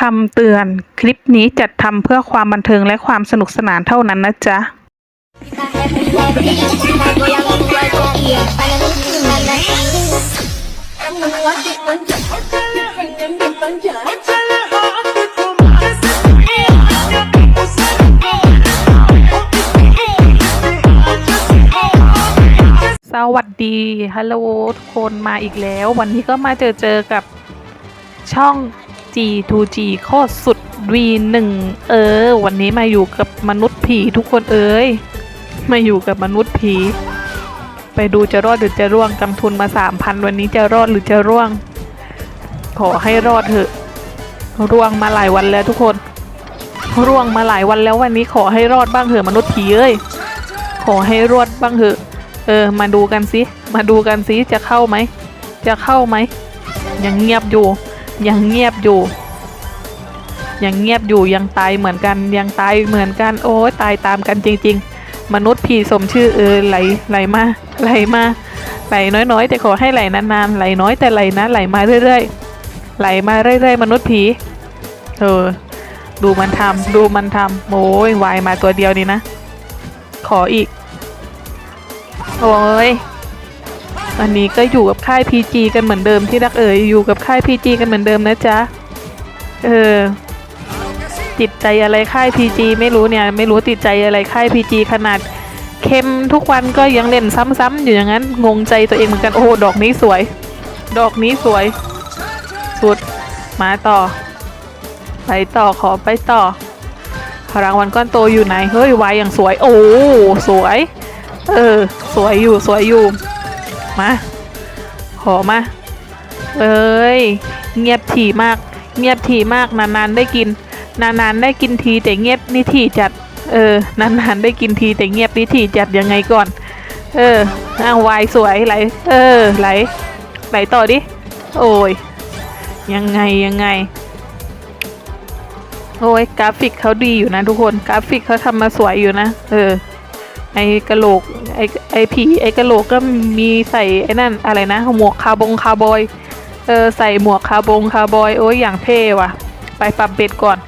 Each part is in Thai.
คำเตือน คลิปนี้จัดทำเพื่อความบันเทิงและความสนุกสนานเท่านั้นนะจ๊ะ สวัสดี ฮัลโหลทุกคนมาอีกแล้ว วันนี้ก็มาเจอเจอกับช่อง G2G โคตรสุด V1 เออ วันนี้มาอยู่กับมนุษย์ผีทุกคนเอ้ย มาอยู่กับมนุษย์ผี ไปดูจะรอดหรือจะร่วงกำทุนมาสามพันวันนี้จะรอดหรือจะร่วง ขอให้รอดเถอะ ร่วงมาหลายวันแล้วทุกคน ร่วงมาหลายวันแล้ววันนี้ขอให้รอดบ้างเถอะมนุษย์ผีเอ้ย ขอให้รอดบ้างเถอะ เออ มาดูกันสิ มาดูกันสิจะเข้าไหม จะเข้าไหมยังเงียบอยู่ ยังเงียบอยู่ ยังเงียบอยู่ยังตายเหมือนกันยังตายเหมือนกัน โอ้ยตายตามกันจริง ๆ มนุษย์ผีสมชื่อเออไหลไหลมาไหลมาไหลน้อยๆ แต่ขอให้ไหลนานๆไหลน้อยแต่ไหลนะไหลมาเรื่อยๆ ไหลมาเรื่อยๆ มนุษย์ผีเออดูมันทำดูมันทำโอ้ยวายมาตัวเดียวนี่นะ ขออีก โอ้ย อันนี้ก็อยู่กับค่าย PG กันเหมือนเดิมที่รักเอ๋ยอยู่กับค่าย PG กันเหมือนเดิมนะจ๊ะ เออ ติดใจอะไรค่าย PG ไม่รู้เนี่ย ไม่รู้ติดใจอะไรค่าย PG ขนาดเค็มทุกวันก็ยังเล่นซ้ำๆอยู่อย่างนั้น งงใจตัวเองเหมือนกันโอ้โหดอกนี้สวย ดอกนี้สวย สุด มาต่อ ไปต่อขอไปต่อรางวัลก้อนโตอยู่ไหน เฮ้ยวายอย่างสวย โอ้สวย เออ สวยอยู่สวยอยู่ มา ขอมา เอ้ย เงียบถี่มาก เงียบถี่มาก นานๆได้กิน นานๆได้กินทีแต่เงียบนี่ถี่จัด เออ นานๆได้กินทีแต่เงียบนี่ถี่จัดยังไงก่อน เอออ้าววายสวยไหล เออ ไหล ไหลต่อดิ โอ้ย ยังไงยังไง โอ้ยกราฟิกเขาดีอยู่นะทุกคน กราฟิกเขาทำมาสวยอยู่นะ เออ ไอ้กะโหลกไอ้ไอ้ผีไอ้กะโหลกก็มีใส่ไอ้นั่นอะไรนะ หมวกคาร์บงคาร์บอยเออใส่หมวกคาร์บงคาร์บอยโอ้ยอย่างเท่ว่ะ ไปปรับเบ็ดก่อน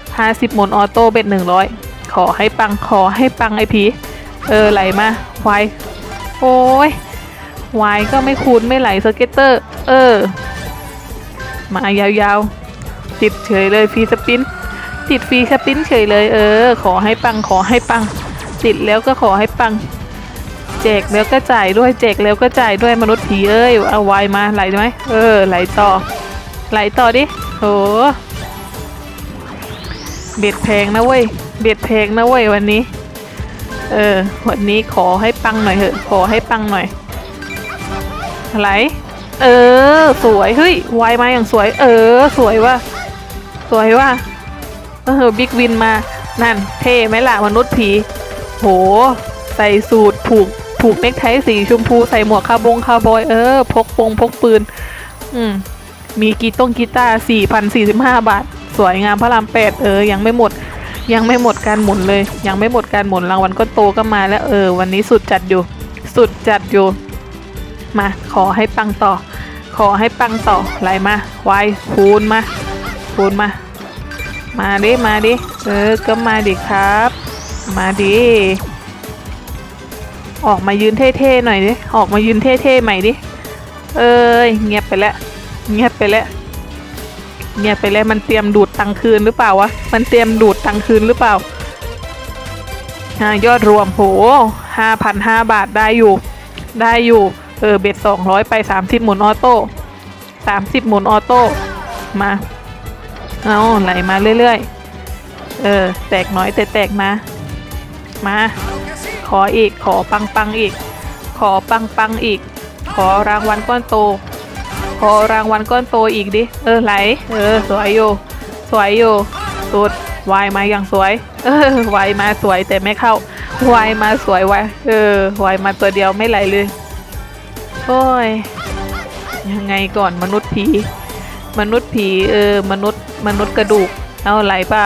50 หมุนออโต้เบ็ด100 ขอให้ปังขอให้ปังไอ้ผีเออไหลมาไวโอ้ยวายก็ไม่คูณไม่ไหลสเก็ตเตอร์ เออ มายาวๆ ติดเฉยเลยฟรีสปิน ติดฟรีสปินเฉยเลย เออ ขอให้ปังขอให้ปัง ติดแล้วก็ขอให้ปัง แจกแล้วก็จ่ายด้วยแจกแล้วก็จ่ายด้วยมนุษย์ผีเอ้ยเอาไวายมาไหลไหมเออไหลต่อ ไหลต่อดิโหเบ็ดแพงนะเว้ยเบ็ดแพงนะเว้ยวันนี้ เออวันนี้ขอให้ปังหน่อยเถอะ ขอให้ปังหน่อยไหลเออ สวยเฮ้ยวายมาอย่างสวย เออ สวยว่ะสวยว่ะเออบิ๊กวินมานั่นเท่ไหมล่ะมนุษย์ผี โห ใส่สูตรผูกผูกเนคไทสีชมพูใส่หมวกคาบงคาบอยเออ พกปงพกปืน อืม มีกีต้งกีตาร์สี่พันสี่สิบห้าบาท สวยงามพระรามแปดเออ ยังไม่หมด ยังไม่หมดการหมุนเลย ยังไม่หมดการหมุนรางวัลก็โตก็มาแล้วเออ วันนี้สุดจัดอยู่ สุดจัดอยู่ มา ขอให้ปังต่อ ขอให้ปังต่อไหลมาไวคูณมาคูณมา มาดิมาดิเออก็มาดิครับ มาดิออกมายืนเท่ๆหน่อยดิ ออกมายืนเท่ๆใหม่ดิ เอ้ยเงียบไปแล้ว เงียบไปแล้ว เงียบไปแล้วมันเตรียมดูดตังคืนหรือเปล่าวะ มันเตรียมดูดตังคืนหรือเปล่าอ่ายอดรวมโหห้าพันห้าบาทได้อยู่ ได้อยู่ เออเบ็ดสองร้อยไปสามสิบหมุนออโต้สามสิบหมุนออโต้ มา เอาไหลมาเรื่อยๆ เออ แตกน้อยแต่แตกมา มา ขออีก ขอปังปังอีก ขอปังปังอีก ขอรางวัลก้อนโต ขอรางวัลก้อนโตอีกดิ เออไหล เออ สวยอยู่ สวยอยู่ สุดวายมาอย่างสวย เออวายมาสวยแต่ไม่เข้าวายมาสวยวายเออวายมาตัวเดียวไม่ไหลเลย โอ้ย ยังไงก่อนมนุษย์ผี มนุษย์ผี เออ มนุษย์ มนุษย์กระดูก เอาไหลเปล่า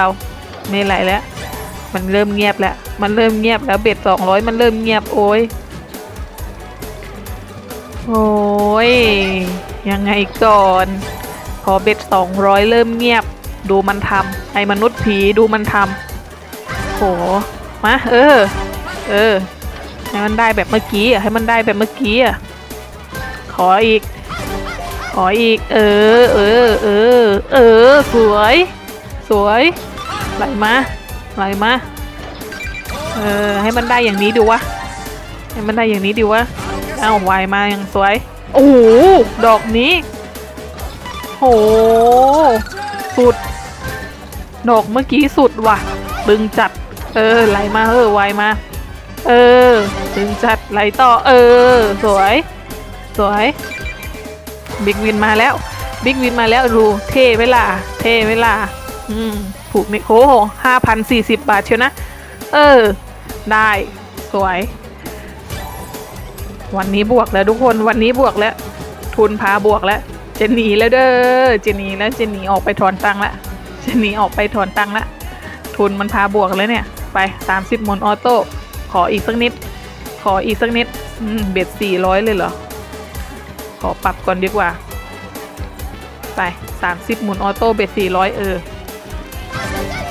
ไม่ไหลแล้ว มันเริ่มเงียบแล้ว มันเริ่มเงียบแล้วเบ็ดสองร้อยมันเริ่มเงียบโอ้ย โอ้ย ยังไงก่อน พอเบ็ดสองร้อยเริ่มเงียบ ดูมันทำไอ้มนุษย์ผีดูมันทำโห มา เออ เออ ให้มันได้แบบเมื่อกี้อะ ให้มันได้แบบเมื่อกี้อะ ขออีก ขออีก เออ เออ เออ เออ สวย สวยไหลมา ไหลมาเออให้มันได้อย่างนี้ดูวะให้มันได้อย่างนี้ดีวะเอ้าไวมาอย่างสวย โอ้โหดอกนี้โหสุด ดอกเมื่อกี้สุดว่ะดึงจัด เออไหลมาเออไวมา เออดึงจัดไหลต่อ เออ สวย สวยบิ๊กวินมาแล้วบิ๊กวินมาแล้วดูเท่เวลาเท่เวลาอืม ผูกนี่โอ้โหห้าพันสี่สิบบาทเชียวนะ เออ ได้สวย วันนี้บวกแล้วทุกคนวันนี้บวกแล้ว ทุนพาบวกแล้วจะหนีแล้วเด้อจะหนีแล้วจะหนีออกไปถอนตังค์ละจะหนีออกไปถอนตังค์ละทุนมันพาบวกแล้วเนี่ย ไปสามสิบมนออโต้ขออีกสักนิด ขออีกสักนิดอืมเบ็ดสี่ร้อยเลยเหรอ ขอปรับก่อนดีกว่า ไปสามสิบหมุนออโต้เบ็ดสี่ร้อยเออ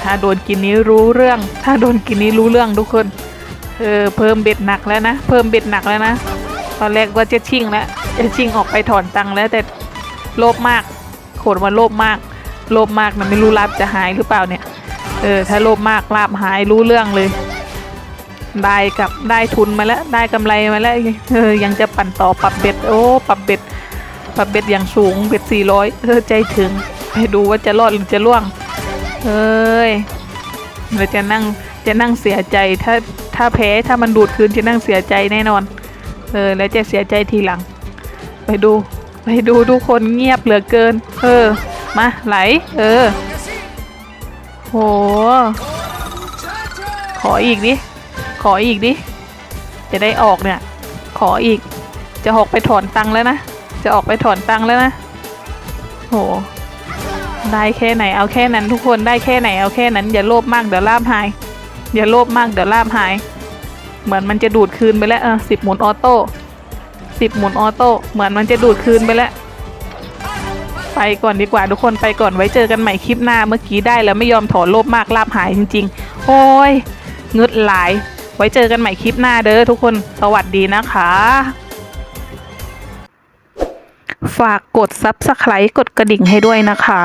ถ้าโดนกินนี้รู้เรื่อง ถ้าโดนกินนี้รู้เรื่องทุกคน เออเพิ่มเบ็ดหนักแล้วนะ เพิ่มเบ็ดหนักแล้วนะ ตอนแรกว่าจะชิ่งแล้วจะชิ่งออกไปถอนตังค์แล้วแต่โลภมากโขนว่าโลภมาก โลภมากนะไม่รู้ลาบจะหายหรือเปล่าเนี่ย เออถ้าโลภมากลาบหายรู้เรื่องเลย ได้กับได้ทุนมาแล้วได้กำไรมาแล้วเออยังจะปั่นต่อปรับเบ็ดโอ้ปรับเบ็ดปรับเบ็ดอย่างสูงเบ็ดสี่ร้อยเออใจถึงไปดูว่าจะรอดหรือจะล่วง เอ้ยเราจะนั่งจะนั่งเสียใจถ้าถ้าแพ้ถ้ามันดูดคืนจะนั่งเสียใจแน่นอน เออ แล้วจะเสียใจทีหลัง ไปดู ไปดูทุกคนเงียบเหลือเกิน เออ มาไหล เออ โห ขออีกดิ ขออีกดิ จะได้ออกเนี่ย ขออีก จะออกไปถอนตังค์แล้วนะ จะออกไปถอนตังค์แล้วนะ โห ได้แค่ไหนเอาแค่นั้นทุกคนได้แค่ไหนเอาแค่นั้น อย่าโลภมากเดี๋ยวลาบหาย อย่าโลภมากเดี๋ยวลาบหาย เหมือนมันจะดูดคืนไปแล้วเออสิบหมุนออโต้สิบหมุนออโต้เหมือนมันจะดูดคืนไปแล้วไปก่อนดีกว่าทุกคนไปก่อนไว้เจอกันใหม่คลิปหน้าเมื่อกี้ได้แล้วไม่ยอมถอนโลภมากลาบหายจริง ๆ โอ้ยเงึดหลาย ไว้เจอกันใหม่คลิปหน้าเด้อทุกคนสวัสดีนะคะ ฝากกด Subscribe กดกระดิ่งให้ด้วยนะคะ